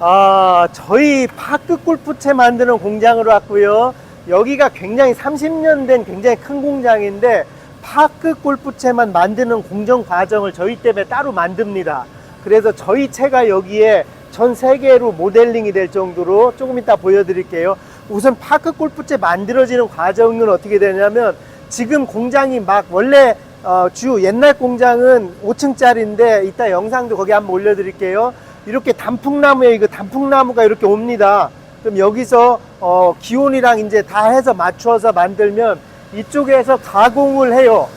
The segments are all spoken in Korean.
아, 저희 파크 골프채 만드는 공장으로 왔고요. 여기가 굉장히 30년 된 굉장히 큰 공장인데 파크 골프채만 만드는 공정 과정을 저희 때문에 따로 만듭니다. 그래서 저희 채가 여기에 전 세계로 모델링이 될 정도로 조금 이따 보여드릴게요. 우선 파크 골프채 만들어지는 과정은 어떻게 되냐면 지금 공장이 막 원래 어, 주 옛날 공장은 5층짜리인데 이따 영상도 거기 한번 올려드릴게요. 이렇게 단풍나무에 이거 단풍나무가 이렇게 옵니다. 그럼 여기서 어, 기온이랑 이제 다 해서 맞추어서 만들면 이쪽에서 가공을 해요.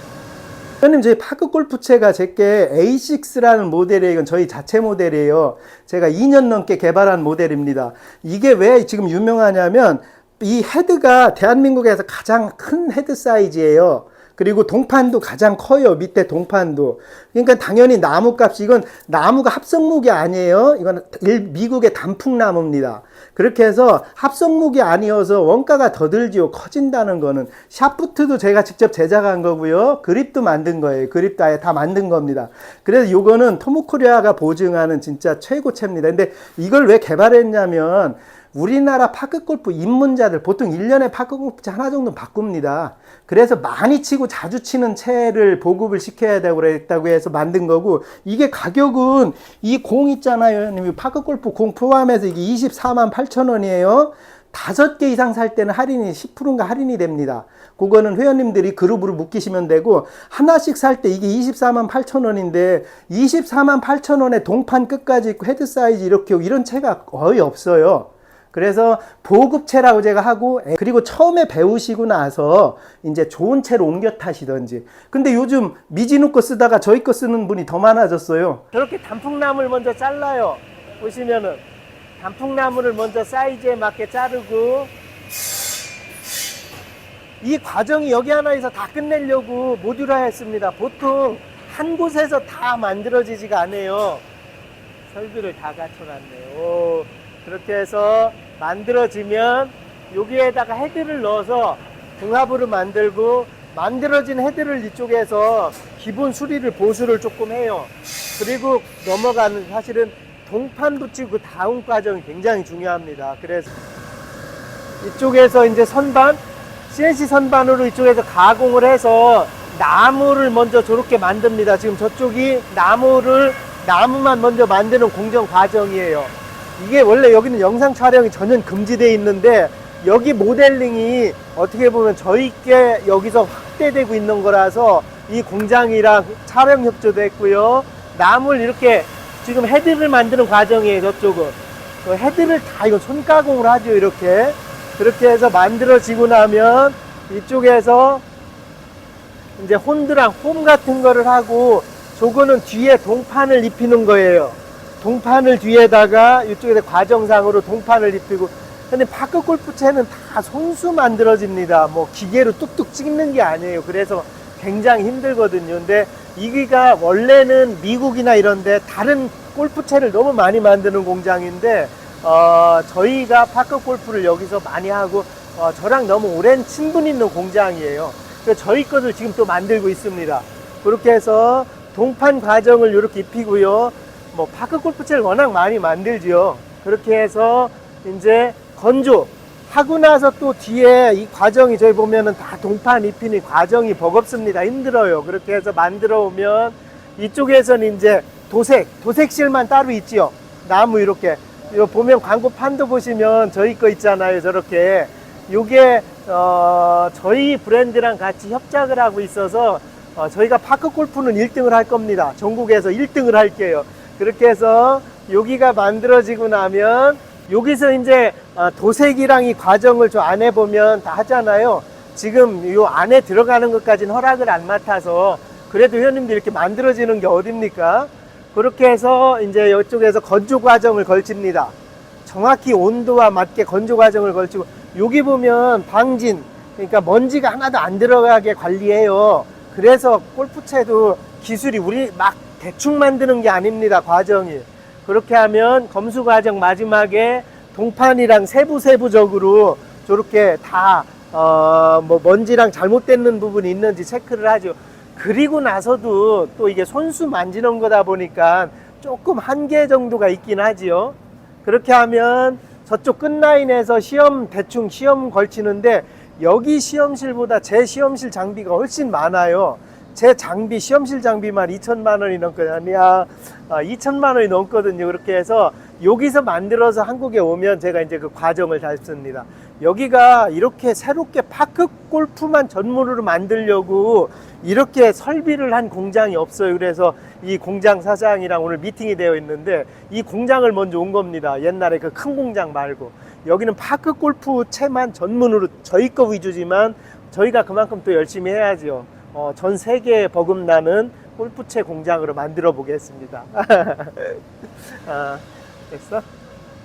형님 저희 파크 골프채가 제게 A6라는 모델이에요. 이건 저희 자체 모델이에요. 제가 2년 넘게 개발한 모델입니다. 이게 왜 지금 유명하냐면 이 헤드가 대한민국에서 가장 큰 헤드 사이즈예요. 그리고 동판도 가장 커요. 밑에 동판도. 그러니까 당연히 나무값이 이건 나무가 합성목이 아니에요. 이건 일- 미국의 단풍나무입니다. 그렇게 해서 합성목이 아니어서 원가가 더 들지요. 커진다는 거는 샤프트도 제가 직접 제작한 거고요. 그립도 만든 거예요. 그립도 아예 다 만든 겁니다. 그래서 요거는 토모코리아가 보증하는 진짜 최고체입니다. 근데 이걸 왜 개발했냐면 우리나라 파크골프 입문자들 보통 1년에 파크골프채 하나 정도 바꿉니다. 그래서 많이 치고 자주 치는 채를 보급을 시켜야 되고 그랬다고 해서 만든 거고 이게 가격은 이 공 있잖아요. 이 파크골프 공 포함해서 이게 24만 8천 원이에요. 다섯 개 이상 살 때는 할인이 10%인가 할인이 됩니다. 그거는 회원님들이 그룹으로 묶이시면 되고 하나씩 살 때 이게 24만 8천 원인데 24만 8천 원에 동판 끝까지 있고 헤드 사이즈 이렇게 이런 채가 거의 없어요. 그래서 보급체라고 제가 하고 에, 그리고 처음에 배우시고 나서 이제 좋은 채로 옮겨 타시던지. 근데 요즘 미진우 거 쓰다가 저희 거 쓰는 분이 더 많아졌어요. 저렇게 단풍나무를 먼저 잘라요. 보시면은 단풍나무를 먼저 사이즈에 맞게 자르고 이 과정이 여기 하나에서 다 끝내려고 모듈화 했습니다. 보통 한 곳에서 다 만들어지지가 않아요. 설비를 다 갖춰놨네요. 오, 그렇게 해서 만들어지면 여기에다가 헤드를 넣어서 궁합으로 만들고 만들어진 헤드를 이쪽에서 기본 수리를 보수를 조금 해요. 그리고 넘어가는 사실은 동판 붙이고 그 다음 과정이 굉장히 중요합니다. 그래서 이쪽에서 이제 선반, CNC 선반으로 이쪽에서 가공을 해서 나무를 먼저 저렇게 만듭니다. 지금 저쪽이 나무를, 나무만 먼저 만드는 공정 과정이에요. 이게 원래 여기는 영상 촬영이 전혀 금지되어 있는데 여기 모델링이 어떻게 보면 저희께 여기서 확대되고 있는 거라서 이 공장이랑 촬영 협조도 했고요. 나무를 이렇게 지금 헤드를 만드는 과정이에요. 저쪽은. 그 헤드를 다 이거 손가공을 하죠. 이렇게. 그렇게 해서 만들어지고 나면 이쪽에서 이제 혼드랑 홈 같은 거를 하고 저거는 뒤에 동판을 입히는 거예요. 동판을 뒤에다가 이쪽에 과정상으로 동판을 입히고 근데 파크 골프채는 다 손수 만들어집니다. 뭐 기계로 뚝뚝 찍는 게 아니에요. 그래서 굉장히 힘들거든요. 근데 이기가 원래는 미국이나 이런데 다른 골프채를 너무 많이 만드는 공장인데 어, 저희가 파크 골프를 여기서 많이 하고 어, 저랑 너무 오랜 친분 있는 공장이에요. 그래서 저희 것을 지금 또 만들고 있습니다. 그렇게 해서 동판 과정을 이렇게 입히고요. 뭐 파크 골프채를 워낙 많이 만들지요. 그렇게 해서 이제 건조 하고 나서 또 뒤에 이 과정이 저희 보면은 다 동판 입히는 과정이 버겁습니다. 힘들어요. 그렇게 해서 만들어 오면 이쪽에서는 이제 도색, 도색실만 따로 있지요. 나무 이렇게. 이거 보면 광고판도 보시면 저희 거 있잖아요. 저렇게. 요게, 어, 저희 브랜드랑 같이 협작을 하고 있어서 어, 저희가 파크 골프는 1등을 할 겁니다. 전국에서 1등을 할게요. 그렇게 해서 여기가 만들어지고 나면 여기서 이제 어, 도색이랑 이 과정을 저 안에 보면 다 하잖아요. 지금 요 안에 들어가는 것까지는 허락을 안 맡아서 그래도 회원님들 이렇게 만들어지는 게 어딥니까? 그렇게 해서 이제 이쪽에서 건조 과정을 걸칩니다. 정확히 온도와 맞게 건조 과정을 걸치고 여기 보면 방진 그러니까 먼지가 하나도 안 들어가게 관리해요. 그래서 골프채도 기술이 우리 막 대충 만드는 게 아닙니다. 과정이. 그렇게 하면 검수 과정 마지막에 동판이랑 세부 세부적으로 저렇게 다 어, 뭐 먼지랑 잘못되는 부분이 있는지 체크를 하죠. 그리고 나서도 또 이게 손수 만지는 거다 보니까 조금 한계 정도가 있긴 하지요. 그렇게 하면 저쪽 끝라인에서 시험 대충 시험 걸치는데 여기 시험실보다 제 시험실 장비가 훨씬 많아요. 제 장비 시험실 장비만 2천만 원이 넘거든요. 아, 2천만 원이 넘거든요. 그렇게 해서 여기서 만들어서 한국에 오면 제가 이제 그 과정을 밟습니다. 여기가 이렇게 새롭게 파크 골프만 전문으로 만들려고 이렇게 설비를 한 공장이 없어요. 그래서 이 공장 사장이랑 오늘 미팅이 되어 있는데 이 공장을 먼저 온 겁니다. 옛날에 그 큰 공장 말고 여기는 파크 골프 채만 전문으로 저희 거 위주지만 저희가 그만큼 또 열심히 해야죠. 어, 전 세계에 버금나는 골프채 공장으로 만들어 보겠습니다. 아, 됐어?